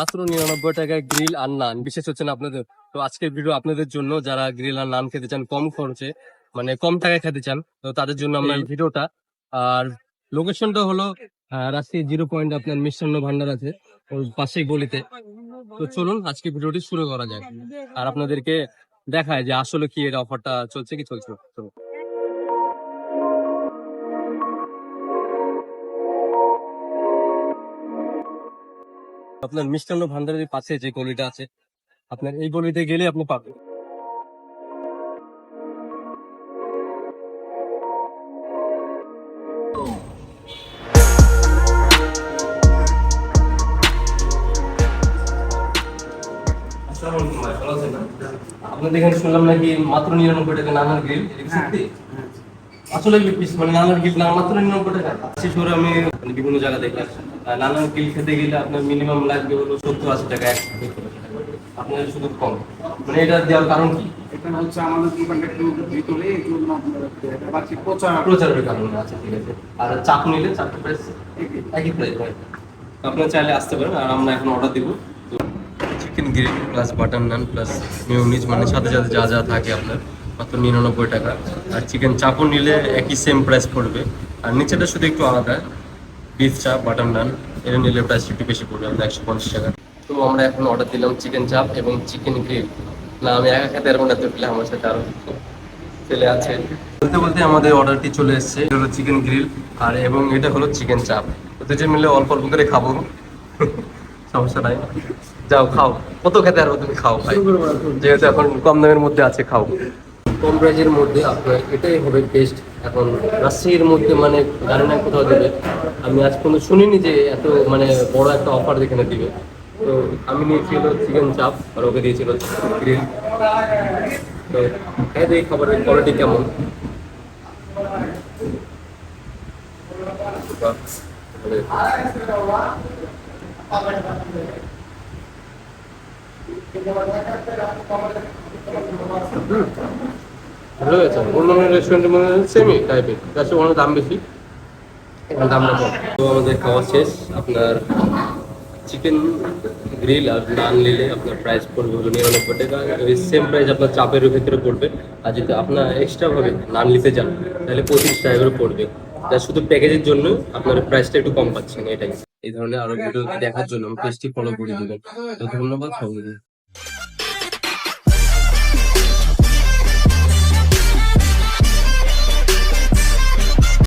মাত্র নিরানব্বই টাকায় গ্রিল আর নান বিশেষ হচ্ছে না আপনাদের। তো আজকের ভিডিও আপনাদের জন্য যারা গ্রিল আর নান খেতে চান কম খরচে মানে কম টাকায় খেতে চান তো তাদের জন্য আমরা এই ভিডিওটা আর লোকেশনটা হলো আহ, রাজশাহী জিরো পয়েন্ট আপনার মিষ্টান্ন ভান্ডার আছে ওই পাশেই গলিতে। তো চলুন আজকে ভিডিওটি শুরু করা যাক। আর আপনাদেরকে দেখায় যে আসলে কি এর অফারটা চলছে কি চলছে আপনার মিষ্টান্ন ভান্ডারের পাশে যে গলিটা আছে আপনার এই গলিতে গেলে আপনি পাবেন। আপনাদের এখানে শুনলাম নাকি মাত্র নিরানব্বই টাকা নানার গ্রিল সত্যি? আসলে মানে নানার গ্রিল না মাত্র নিরানব্বই টাকা? শেষ করে আমি বিভিন্ন জায়গা দেখলাম। আর নানার গ্রিল খেতে গেলে আপনার মিনিমাম লাগবে হলো সত্তর আশি টাকা এক আপনার শুধু কম। মানে এটা দেওয়ার কারণ কি? এখানে হচ্ছে আমাদের দোকানটা ভিতরে এই জন্য আপনার এটা পাচ্ছি পচা প্রচারের কারণে ঠিক আছে। আর চাপ নিলে চারটে প্রাইস একই। প্রাইস হয়। আপনারা চাইলে আসতে পারেন আর আমরা এখন অর্ডার দিব। Chicken plus butter naan plus mayonnaise মানে সাথে সাথে যা যা থাকে আপনার মাত্র নিরানব্বই টাকা। আর চিকেন চাপও নিলে একই সেম প্রাইস পড়বে। আর নিচেটা শুধু একটু আলাদা। বিফ চাপ বাটার নান এটা নিলে প্রাইস একটু বেশি পড়বে, আমাদের একশো পঞ্চাশ টাকা। তো আমরা এখন অর্ডার দিলাম চিকেন চাপ এবং চিকেন গ্রিল না, আমি একা খেতে পারব না, তো পেলে আমার সাথে আরও ছেলে আছে। বলতে বলতে আমাদের অর্ডারটি চলে এসেছে, এটা হলো চিকেন গ্রিল আর এবং এটা হলো চিকেন চাপ তো দুজন মিলে অল্প অল্প করে খাব। সমস্যা নাই। যাও, খাও। কত খেতে পারব তুমি? খাও, ভাই। যেহেতু এখন কম দামের মধ্যে আছে, খাও। কম প্রাইজের মধ্যে আপনার এটাই হবে বেস্ট এখন রাজশাহীর মধ্যে মানে জানি না কোথাও দেবে। আমি আজ পর্যন্ত শুনিনি যে এত মানে বড় একটা অফার এখানে দিবে। তো আমি নিয়েছি চিকেন চাপ আর ওকে দিয়েছিল গ্রিল তো খেয়ে দেখি খাবারের কোয়ালিটি কেমন? বাহ, মানে ভালো টাইপের ওখানে দাম বেশি। তো আমাদের খাওয়া শেষ। আপনার চিকেন গ্রিল আর নান নিলে আপনার প্রাইস পড়বে সেম প্রাইস আপনার চাপের ক্ষেত্রে পড়বে। আর যদি আপনার এক্সট্রা ভাবে নান নিতে যান তাহলে পঁচিশ টাকা করে পড়বে। যা শুধু প্যাকেজের জন্য আপনার প্রাইসটা একটু কম পাচ্ছেন এটাই। এই ধরনের আরও ভিডিও দেখার জন্য পেজটি ফলো করে দেবেন। তো ধন্যবাদ